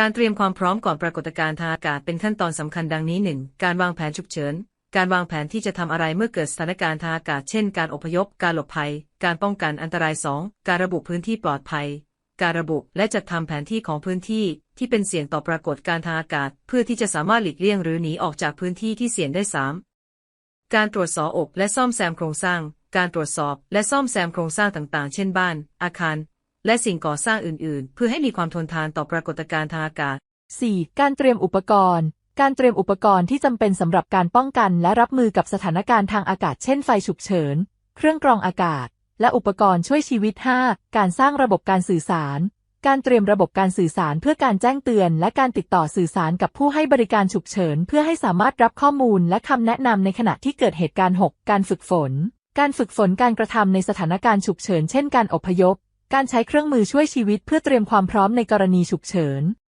การเตรียมความพร้อมก่อนปรากฏการณ์ทางอากาศเป็นขั้นตอนสำคัญดังนี้ 1. การวางแผนฉุกเฉิน การวางแผนที่จะทำอะไรเมื่อเกิดสถานการณ์ทางอากาศ เช่น การอพยพ การหลบภัย การป้องกันอันตราย 2. การระบุพื้นที่ปลอดภัย การระบุและจัดทำแผนที่ของพื้นที่ที่เป็นเสี่ยงต่อปรากฏการณ์ทางอากาศ เพื่อที่จะสามารถหลีกเลี่ยงหรือหนีออกจากพื้นที่ที่เสี่ยงได้ 3. การตรวจสอบและซ่อมแซมโครงสร้าง การตรวจสอบและซ่อมแซมโครงสร้างต่างๆ เช่นบ้าน อาคาร และสิ่งก่อสร้างอื่นๆ เพื่อให้มีความทนทานต่อปรากฏการณ์ทางอากาศ 4. การเตรียมอุปกรณ์ การเตรียมอุปกรณ์ที่จำเป็นสำหรับการป้องกันและรับมือกับสถานการณ์ทางอากาศเช่นไฟฉุกเฉิน เครื่องกรองอากาศ และอุปกรณ์ช่วยชีวิต 5. การสร้างระบบการสื่อสาร การเตรียมระบบการสื่อสารเพื่อการแจ้งเตือน และการติดต่อสื่อสารกับผู้ให้บริการฉุกเฉิน เพื่อให้สามารถรับข้อมูลและคำแนะนำในขณะที่เกิดเหตุการณ์ 6. การฝึกฝน การฝึกฝนการกระทำในสถานการณ์ฉุกเฉิน เช่นการอพยพ การใช้เครื่องมือช่วยชีวิตเพื่อเตรียมความพร้อมในกรณีฉุกเฉิน